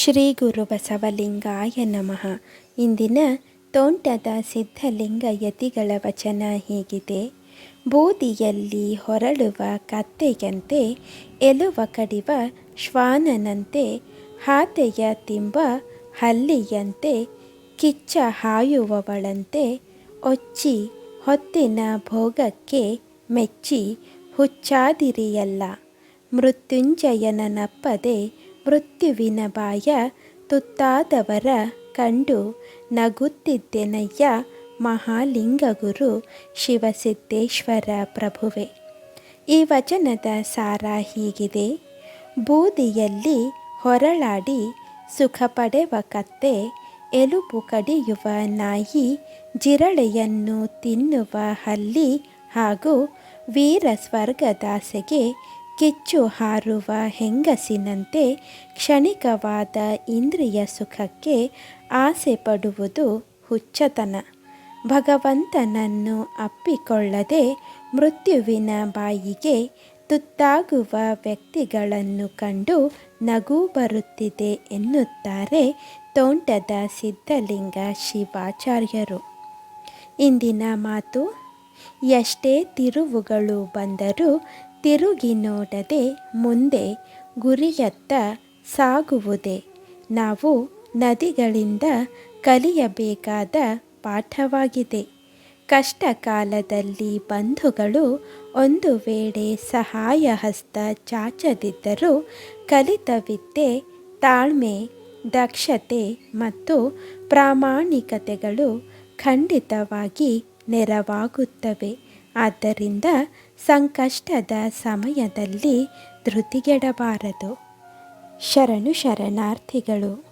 ಶ್ರೀ ಗುರು ಬಸವಲಿಂಗಾಯ ನಮಃ. ಇಂದಿನ ತೋಂಟದ ಸಿದ್ಧಲಿಂಗ ಯತಿಗಳ ವಚನ ಹೀಗಿದೆ. ಬೂದಿಯಲ್ಲಿ ಹೊರಳುವ ಕತ್ತೆಯಂತೆ ಎಲುವ ಕಡಿವ ಶ್ವಾನನಂತೆ ಹಾತೆಯ ತಿಂಬ ಹಲ್ಲಿಯಂತೆ ಕಿಚ್ಚ ಹಾಯುವವಳಂತೆ ಒಚ್ಚಿ ಹೊತ್ತಿನ ಭೋಗಕ್ಕೆ ಮೆಚ್ಚಿ ಹುಚ್ಚಾದಿರಿಯಲ್ಲ. ಮೃತ್ಯುಂಜಯನನಪ್ಪದೆ ಮೃತ್ಯುವಿನ ಬಾಯ ತುತ್ತಾದವರ ಕಂಡು ನಗುತ್ತಿದ್ದೆನಯ್ಯ ಮಹಾಲಿಂಗಗುರು ಶಿವಸಿದ್ದೇಶ್ವರ ಪ್ರಭುವೆ. ಈ ವಚನದ ಸಾರ ಹೀಗಿದೆ. ಬೂದಿಯಲ್ಲಿ ಹೊರಳಾಡಿ ಸುಖ ಪಡೆವ ಕತ್ತೆ, ಎಲುಬು ಕಡಿಯುವ ನಾಯಿ, ಜಿರಳೆಯನ್ನು ತಿನ್ನುವ ಹಲ್ಲಿ ಹಾಗೂ ವೀರ ಸ್ವರ್ಗದಾಸೆಗೆ ಕಿಚ್ಚು ಹಾರುವ ಹೆಂಗಸಿನಂತೆ ಕ್ಷಣಿಕವಾದ ಇಂದ್ರಿಯ ಸುಖಕ್ಕೆ ಆಸೆ ಪಡುವುದು ಹುಚ್ಚತನ. ಭಗವಂತನನ್ನು ಅಪ್ಪಿಕೊಳ್ಳದೆ ಮೃತ್ಯುವಿನ ಬಾಯಿಗೆ ತುತ್ತಾಗುವ ವ್ಯಕ್ತಿಗಳನ್ನು ಕಂಡು ನಗು ಬರುತ್ತಿದೆ ಎನ್ನುತ್ತಾರೆ ತೋಂಟದ ಸಿದ್ಧಲಿಂಗ ಶಿವಾಚಾರ್ಯರು. ಇಂದಿನ ಮಾತು ಎಷ್ಟೇ ತಿರುವುಗಳು ಬಂದರೂ ತಿರುಗಿ ನೋಡದೆ ಮುಂದೆ ಗುರಿಯತ್ತ ಸಾಗುವುದೇ. ನಾವು ನದಿಗಳಿಂದ ಕಲಿಯಬೇಕಾದ ಪಾಠವಾಗಿದೆ. ಕಷ್ಟ ಕಾಲದಲ್ಲಿ ಬಂಧುಗಳು ಒಂದು ವೇಳೆ ಸಹಾಯ ಹಸ್ತ ಚಾಚದಿದ್ದರೂ ಕಲಿತ ವಿದ್ಯೆ, ತಾಳ್ಮೆ, ದಕ್ಷತೆ ಮತ್ತು ಪ್ರಾಮಾಣಿಕತೆಗಳು ಖಂಡಿತವಾಗಿ ನೆರವಾಗುತ್ತವೆ. ಆದ್ದರಿಂದ ಸಂಕಷ್ಟದ ಸಮಯದಲ್ಲಿ ಧೃತಿಗೆಡಬಾರದು. ಶರಣು ಶರಣಾರ್ಥಿಗಳು.